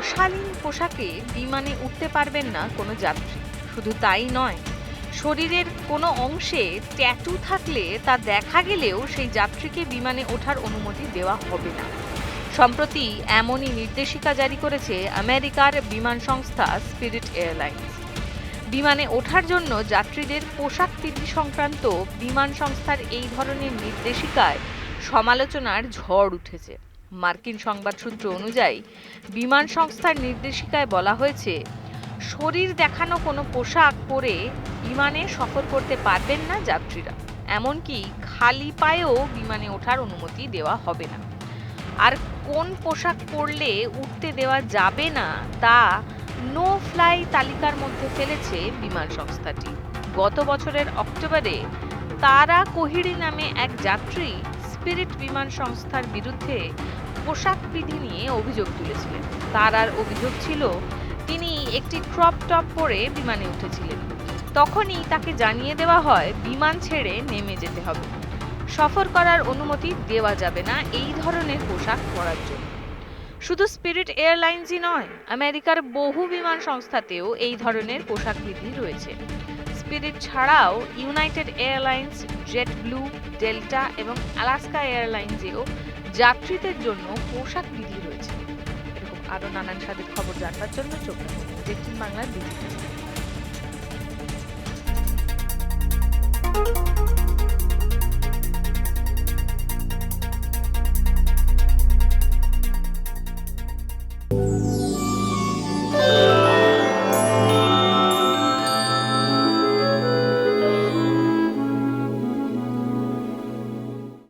অশালীন পোশাকে বিমানে উঠতে পারবেন না কোনো যাত্রী। শুধু তাই নয়, শরীরের কোনো অংশে ট্যাটু থাকলে তা দেখা গেলেও সেই যাত্রীকে বিমানে ওঠার অনুমতি দেওয়া হবে না। সম্প্রতি এমনই নির্দেশিকা জারি করেছে আমেরিকার বিমান সংস্থা স্পিরিট এয়ারলাইন্স। বিমানে ওঠার জন্য যাত্রীদের পোশাক বিধি সংক্রান্ত বিমান সংস্থার এই ধরনের নির্দেশিকায় সমালোচনার ঝড় উঠেছে। মার্কিন সংবাদ সূত্র অনুযায়ী, বিমান সংস্থার নির্দেশিকায় বলা হয়েছে, শরীর দেখানো কোনো পোশাক পরে বিমানে সফর করতে পারবেন না যাত্রীরা। এমনকি খালি পায়েও বিমানে ওঠার অনুমতি দেওয়া হবে না। আর কোন পোশাক পরলে উঠতে দেওয়া যাবে না, তা নো ফ্লাই তালিকার মধ্যে ফেলেছে বিমান সংস্থাটি। গত বছরের অক্টোবরে তারা কোহিরি নামে এক যাত্রী স্পিরিট বিমান সংস্থার বিরুদ্ধে পোশাক বিধি নিয়ে অভিযোগ তুলেছিলেন। তার আর অভিযোগ ছিল, তিনি একটি ক্রপ টপ পরে বিমানে উঠেছিলেন। তখনই তাকে জানিয়ে দেওয়া হয়, বিমান ছেড়ে নেমে যেতে হবে। সফর করার অনুমতি দেওয়া যাবে না এই ধরনের পোশাক পরার জন্য। শুধু স্পিরিট এয়ারলাইন্সই নয়, আমেরিকার বহু বিমান সংস্থাতেও এই ধরনের পোশাক বিধি রয়েছে। স্পিরিট ছাড়াও United Airlines jet blue Delta এবং আলাস্কা এয়ারলাইন্সেও যাত্রীদের জন্য পোশাক বিধি রয়েছে। এরকম আরও নানান সাথে খবর জানবার জন্য চোখ জেটিন বাংলার ডিজিটাল